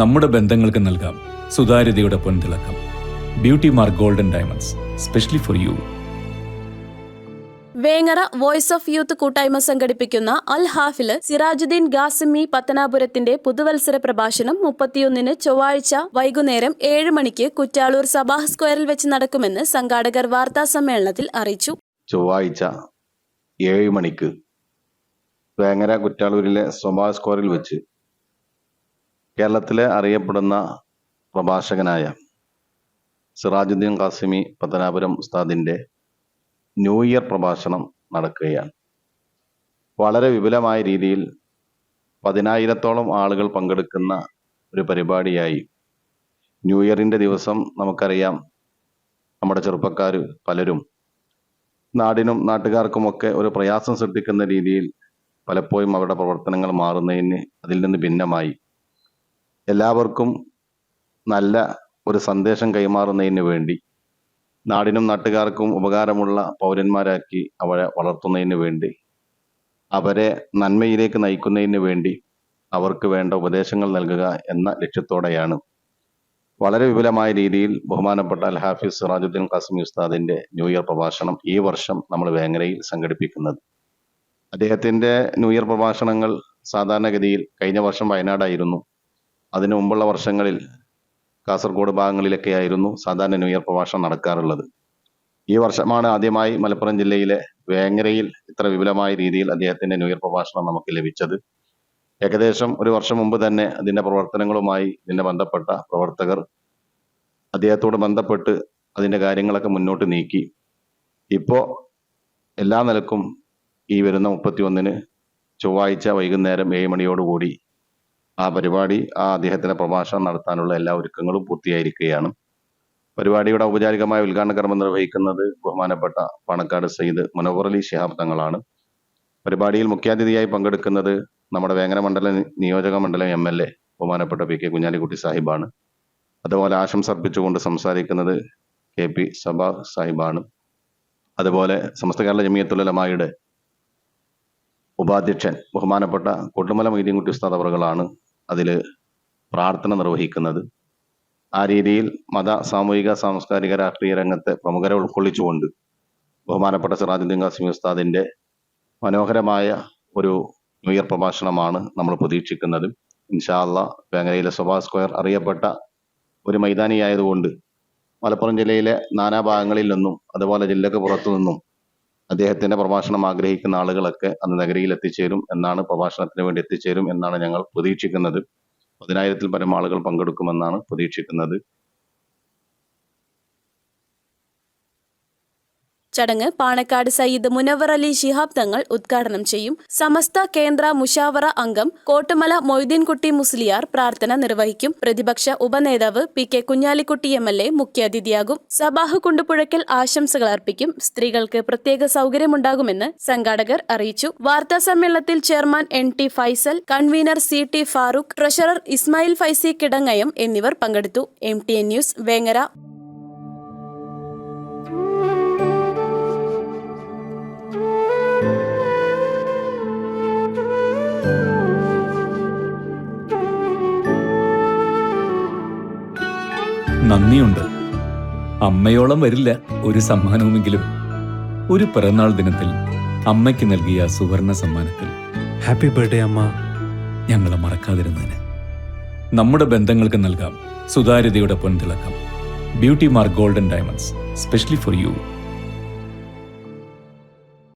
നമ്മുടെ ബന്ധങ്ങൾക്ക് നൽകാം സുതാര്യതയുടെ പൊൻതിളക്കം. Beauty Mark golden diamonds specially for you Vengara Voice of Youth കൂട്ടായ്മ സംഘടിപ്പിക്കുന്ന അൽ ഹാഫിൽ സിറാജുദ്ദീൻ ഗാസിമി പത്തനാപുരത്തിന്റെ പുതുവത്സര പ്രഭാഷണം മുപ്പത്തിയൊന്നിന് ചൊവ്വാഴ്ച വൈകുന്നേരം ഏഴ് മണിക്ക് കുറ്റാളൂർ സബാഹ് സ്ക്വയറിൽ വെച്ച് നടക്കുമെന്ന് സംഘാടകർ വാർത്താ സമ്മേളനത്തിൽ അറിയിച്ചു. ചൊവ്വാഴ്ച ഏഴ് മണിക്ക് വേങ്ങര കുറ്റാളൂരിലെ സ്വഭാവ സ്ക്വയറിൽ വെച്ച് കേരളത്തിലെ അറിയപ്പെടുന്ന പ്രഭാഷകനായ സിറാജുദ്ദീൻ ഖാസിമി പത്തനാപുരം ഉസ്താദിന്റെ ന്യൂ ഇയർ പ്രഭാഷണം നടക്കുകയാണ്. വളരെ വിപുലമായ രീതിയിൽ പതിനായിരത്തോളം ആളുകൾ പങ്കെടുക്കുന്ന ഒരു പരിപാടിയായി ന്യൂ ഇയറിന്റെ ദിവസം നമുക്കറിയാം. നമ്മുടെ ചെറുപ്പക്കാർ പലരും നാടിനും നാട്ടുകാർക്കുമൊക്കെ ഒരു പ്രയാസം സൃഷ്ടിക്കുന്ന രീതിയിൽ പലപ്പോഴും അവരുടെ പ്രവർത്തനങ്ങൾ മാറുന്നതിന് അതിൽ നിന്ന് ഭിന്നമായി. എല്ലാവർക്കും നല്ല ഒരു സന്ദേശം കൈമാറുന്നതിന് വേണ്ടി നാടിനും നാട്ടുകാർക്കും ഉപകാരമുള്ള പൗരന്മാരാക്കി അവരെ വളർത്തുന്നതിന് വേണ്ടി അവരെ നന്മയിലേക്ക് നയിക്കുന്നതിന് വേണ്ടി അവർക്ക് വേണ്ട ഉപദേശങ്ങൾ നൽകുക എന്ന ലക്ഷ്യത്തോടെയാണ്. വളരെ വിപുലമായ രീതിയിൽ ബഹുമാനപ്പെട്ട അൽ ഹാഫിസ് സിറാജുദ്ദീൻ ഖാസിം ഉസ്താദിന്റെ ന്യൂ ഇയർ പ്രഭാഷണം ഈ വർഷം നമ്മൾ വേങ്ങരയിൽ സംഘടിപ്പിക്കുന്നത്. അദ്ദേഹത്തിന്റെ ന്യൂ ഇയർ പ്രഭാഷണങ്ങൾ സാധാരണഗതിയിൽ കഴിഞ്ഞ വർഷം വയനാടായിരുന്നു. അതിനു മുമ്പുള്ള വർഷങ്ങളിൽ കാസർഗോഡ് ഭാഗങ്ങളിലൊക്കെ ആയിരുന്നു സാധാരണ ന്യൂ ഇയർ പ്രഭാഷണം നടക്കാറുള്ളത്. ഈ വർഷമാണ് ആദ്യമായി മലപ്പുറം ജില്ലയിലെ വേങ്ങരയിൽ ഇത്ര വിപുലമായ രീതിയിൽ അദ്ദേഹത്തിന്റെ ന്യൂ ഇയർ പ്രഭാഷണം നമുക്ക് ലഭിച്ചത്. ഏകദേശം ഒരു വർഷം മുമ്പ് തന്നെ അതിന്റെ പ്രവർത്തനങ്ങളുമായി ഇതിന്റെ ബന്ധപ്പെട്ട പ്രവർത്തകർ അദ്ദേഹത്തോട് ബന്ധപ്പെട്ട് അതിന്റെ കാര്യങ്ങളൊക്കെ മുന്നോട്ട് നീക്കി. ഇപ്പോൾ എല്ലാ നിലക്കും ഈ വരുന്ന മുപ്പത്തി ഒന്നിന് ചൊവ്വാഴ്ച വൈകുന്നേരം ഏഴ് മണിയോടുകൂടി ആ പരിപാടി ആ അദ്ദേഹത്തിന്റെ പ്രഭാഷണം നടത്താനുള്ള എല്ലാ ഒരുക്കങ്ങളും പൂർത്തിയായിരിക്കുകയാണ്. പരിപാടിയുടെ ഔപചാരികമായ ഉദ്ഘാടന കർമ്മം നിർവഹിക്കുന്നത് ബഹുമാനപ്പെട്ട പാണക്കാട് സയ്യിദ് മനോഹർ അലി ശിഹാബ് തങ്ങളാണ്. പരിപാടിയിൽ മുഖ്യാതിഥിയായി പങ്കെടുക്കുന്നത് നമ്മുടെ വേങ്ങര മണ്ഡലം നിയോജക മണ്ഡലം എം എൽ എ ബഹുമാനപ്പെട്ട പി കെ കുഞ്ഞാലിക്കുട്ടി സാഹിബാണ്. അതുപോലെ ആശംസ അർപ്പിച്ചുകൊണ്ട് സംസാരിക്കുന്നത് കെ പി സബ സാഹിബാണ്. അതുപോലെ സമസ്ത കേരള ജമിയത്തുലമായുടെ ഉപാധ്യക്ഷൻ ബഹുമാനപ്പെട്ട കൊട്ടുമല മൈദീൻകുട്ടി ഉസ്താദ് അവറുകളാണ് അതിൽ പ്രാർത്ഥന നിർവഹിക്കുന്നത്. ആ രീതിയിൽ മത സാമൂഹിക സാംസ്കാരിക രാഷ്ട്രീയ രംഗത്തെ പ്രമുഖരെ ഉൾക്കൊള്ളിച്ചുകൊണ്ട് ബഹുമാനപ്പെട്ട സിറാജുദ്ദീൻ ഖാസിമി ഉസ്താദിന്റെ മനോഹരമായ ഒരു ന്യൂ ഇയർ പ്രഭാഷണമാണ് നമ്മൾ പ്രതീക്ഷിക്കുന്നത്. ഇൻഷാല്ല വേങ്ങരയിലെ സഭാ സ്ക്വയർ അറിയപ്പെട്ട ഒരു മൈതാനിയായതുകൊണ്ട് മലപ്പുറം ജില്ലയിലെ നാനാഭാഗങ്ങളിൽ നിന്നും അതുപോലെ ജില്ലക്ക് പുറത്തു നിന്നും അദ്ദേഹത്തിന്റെ പ്രഭാഷണം ആഗ്രഹിക്കുന്ന ആളുകളൊക്കെ അന്ന് നഗരിയിൽ എത്തിച്ചേരും എന്നാണ് പ്രഭാഷണത്തിന് വേണ്ടി എത്തിച്ചേരും എന്നാണ് ഞങ്ങൾ പ്രതീക്ഷിക്കുന്നത്. പതിനായിരത്തിൽ പരം ആളുകൾ പങ്കെടുക്കുമെന്നാണ് പ്രതീക്ഷിക്കുന്നത്. ചടങ്ങ് പാണക്കാട് സയ്യിദ് മുനവർ അലി ശിഹാബ് തങ്ങൾ ഉദ്ഘാടനം ചെയ്യും. സമസ്ത കേന്ദ്ര മുഷാവറ അംഗം കോട്ടുമല മൊയ്തീൻകുട്ടി മുസ്ലിയാർ പ്രാർത്ഥന നിർവഹിക്കും. പ്രതിപക്ഷ ഉപനേതാവ് P K Kunhalikutty M L A മുഖ്യാതിഥിയാകും. സബാഹ് കുണ്ടുപുഴയ്ക്കൽ ആശംസകൾ അർപ്പിക്കും. സ്ത്രീകൾക്ക് പ്രത്യേക സൗകര്യമുണ്ടാകുമെന്ന് സംഘാടകർ അറിയിച്ചു. വാർത്താ സമ്മേളനത്തിൽ chairman N T Faisal convener C T Farooq treasurer Ismail Faizi Kidangayam എന്നിവർ പങ്കെടുത്തു. M T N news Vengara. നന്ദിയുണ്ട്. അമ്മയോളം വരില്ല ഒരു സമ്മാനവുമെങ്കിലും. ഒരു പിറന്നാൾ ദിനത്തിൽ അമ്മയ്ക്ക് നൽകിയ സുവർണ സമ്മാനത്തിൽ. ഹാപ്പി ബർത്ത്ഡേ അമ്മ. ഞങ്ങളെ മറക്കാതിരുന്നതിന്. നമ്മുടെ ബന്ധങ്ങൾക്ക് നൽകാം സുതാര്യതയുടെ പൊൻതിളക്കം. Beauty Mark golden diamonds specially for you